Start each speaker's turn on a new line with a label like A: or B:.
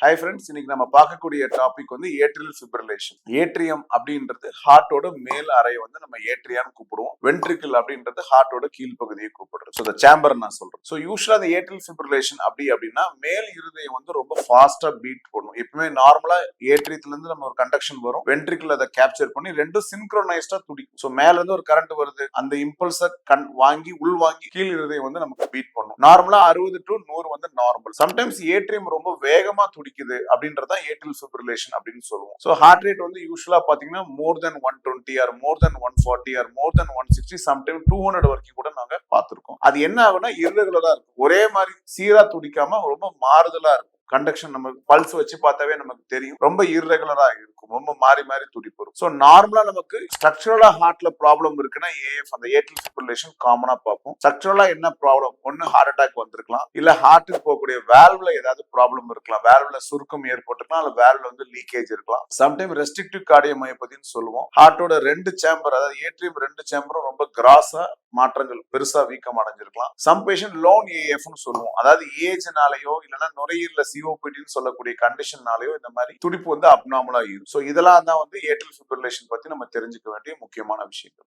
A: Hi friends இன்னைக்கு நம்ம பார்க்கக்கூடிய டாபிக் வந்து ஏட்ரியல் ஃபிப்ரிலேஷன் ஏட்ரியம் அப்படின்றது ஹார்ட்டோட மேல் அறையை வந்து நம்ம ஏட்ரியான்னு கூப்பிடுவோம். வென்ட்ரிக்கல் அப்படின்றது ஹார்ட்டோட கீழ்ப்பகுதியை கூப்பிடுறது. ஸோ இந்த சேம்பர் நான் சொல்றேன். ஸோ யூஸ்வலா அந்த ஏட்ரியல் ஃபிப்ரிலேஷன் அப்படி அப்படின்னா மேல் இருதயம் வந்து ரொம்ப ஃபாஸ்டா பீட் பண்ணும் எப்பவுமே நார்மலா ஏட்ரியத்துல இருந்து நம்ம ஒரு கண்டக்ஷன் வரும். வென்ட்ரிக்கல் அதை கேப்சர் பண்ணி ரெண்டும் சின்க்ரோனைஸ்டா துடிக்கும். ஸோ மேல இருந்து ஒரு கரண்ட் வருது. அந்த இம்பல்ஸை கண் வாங்கி உள் வாங்கி கீழ் இருதயம் வந்து நமக்கு பீட் பண்ணும். நார்மலா அறுபது டு நூறு வந்து நார்மல் சம்டைம்ஸ் ஏட்ரியம் ரொம்ப வேகமா துடிக்குது அப்படின்றதான் ஏட்ரியல் ஃபிப்ரிலேஷன் அப்படின்னு சொல்லுவோம். ஸோ ஹார்ட் ரேட் வந்து யூஸ்வலா பாத்தீங்கன்னா more than one twenty or more than one forty or more than one sixty sometime two hundred வரைக்கும் கூட நாங்க பார்த்துருக்கோம். அது என்ன ஆகும்னா irregular-ஆ இருக்கும். ஒரே மாதிரி சீரா துடிக்காம ரொம்ப மாறுதலா இருக்கும். கண்டக்ஷன் நம்ம பல்ஸ் வச்சு பார்த்தாவே நமக்கு தெரியும். ரொம்ப irregular-ஆ இருக்கும். ரொம்ப மாறி மாறி துடிப்பு இருக்கும். ஸோ நார்மலா நமக்கு ஸ்ட்ரக்சரலா ஹார்ட்ல ப்ராப்ளம் இருக்குன்னா ஏஎஃப் அந்த ஏட்ரியல் ஃபிப்ரிலேஷன் காமனா பார்ப்போம். ஸ்ட்ரக்சரலா என்ன ப்ராப்ளம் ஒன்னு ஹார்ட் அட்டாக் வந்திருக்கலாம். இல்ல ஹார்ட்டுக்கு போகக்கூடிய வேல்வ்ல ஏதாவது ப்ராப்ளம் இருக்கலாம். வேல்வ்ல சுருக்கம் ஏற்பட்டிருக்கலாம். அல்ல வேல்வ்ல வந்து லீக்கேஜ் இருக்கலாம். சம்டைம் ரெஸ்ட்ரிக்டிவ் கார்டியோமயோபதின்னு சொல்லுவோம். ஹார்ட்டோட ரெண்டு சேம்பர் அதாவது ஏட்ரியம் ரெண்டு சேம்பரும் ரொம்ப கிராஸா மாற்றங்கள் பெருசா வீக்கம் அடைஞ்சிருக்கலாம். சம் பேஷண்ட் லோன் ஏஎஃப்னு சொல்லுவோம். அதாவது ஏஜ்னாலயோ இல்லைன்னா நுரையீரல சிஓபிடின்னு சொல்லக்கூடிய கண்டிஷன்னாலேயோ இந்த மாதிரி துடிப்பு வந்து அப்நார்மலா இருக்கும். ஸோ இதெல்லாம் தான் வந்து ஏட்ரியல் ஃபிப்ரிலேஷன் பத்தி நம்ம தெரிஞ்சுக்க வேண்டிய முக்கியமான விஷயங்கள்.